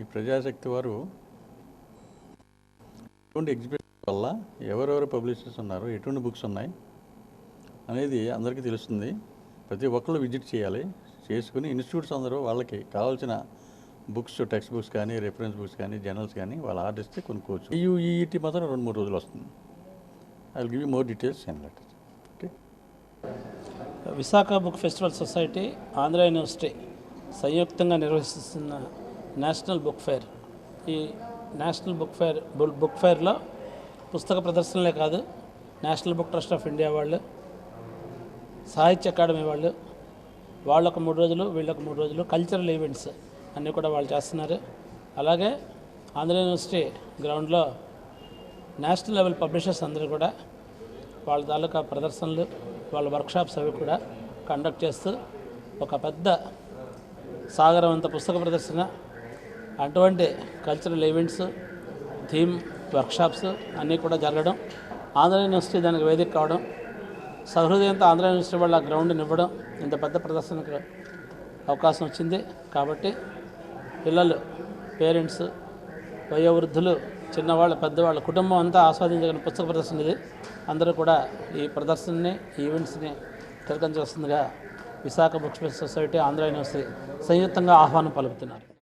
ఈ ప్రజాశక్తి వారు ఎటువంటి ఎగ్జిబిషన్ వల్ల ఎవరెవరు పబ్లిషర్స్ ఉన్నారు ఎటువంటి బుక్స్ ఉన్నాయి అనేది అందరికీ తెలుస్తుంది. ప్రతి ఒక్కళ్ళు విజిట్ చేయాలి. చేసుకుని ఇన్స్టిట్యూట్స్ అందరూ వాళ్ళకి కావాల్సిన బుక్స్ టెక్స్ట్ బుక్స్ కానీ రెఫరెన్స్ బుక్స్ కానీ జర్నల్స్ కానీ వాళ్ళు ఆర్డర్ ఇస్తే కొనుక్కోవచ్చు. ఈఈటీ మాత్రం రెండు మూడు రోజులు వస్తుంది. I will give you more details and later okay Visakha book festival society Andhra university సంయుక్తంగా నిర్వహిస్తున్న నేషనల్ బుక్ ఫేర్ ఈ నేషనల్ బుక్ ఫేర్ బుల్- బుక్ ఫేర్లో పుస్తక ప్రదర్శనలే కాదు national book trust of India వాళ్ళు సాహిత్య అకాడమీ వాళ్ళు వాళ్ళకు మూడు రోజులు వీళ్ళకు మూడు రోజులు కల్చరల్ ఈవెంట్స్ అన్నీ కూడా వాళ్ళు చేస్తున్నారు. అలాగే ఆంధ్ర యూనివర్సిటీ గ్రౌండ్లో నేషనల్ లెవెల్ పబ్లిషర్స్ అందరూ కూడా వాళ్ళ తాలూకా ప్రదర్శనలు వాళ్ళ వర్క్షాప్స్ అవి కూడా కండక్ట్ చేస్తూ ఒక పెద్ద సాగరవంత పుస్తక ప్రదర్శన అటువంటి కల్చరల్ ఈవెంట్స్ థీమ్ వర్క్షాప్స్ అన్నీ కూడా జరగడం ఆంధ్ర యూనివర్సిటీ దానికి వేదిక కావడం సహృదయంతో ఆంధ్ర యూనివర్సిటీ వాళ్ళ గ్రౌండ్ని ఇవ్వడం ఇంత పెద్ద ప్రదర్శనకు అవకాశం వచ్చింది. కాబట్టి పిల్లలు పేరెంట్స్ వయోవృద్ధులు చిన్నవాళ్ళు పెద్దవాళ్ళ కుటుంబం అంతా ఆస్వాదించగల పుస్తక ప్రదర్శన ఇది. అందరూ కూడా ఈ ప్రదర్శనని ఈవెంట్స్ని తిలకం చేస్తుందిగా Visakha books society Andhra university సంయుక్తంగా ఆహ్వానం పలుకుతున్నారు.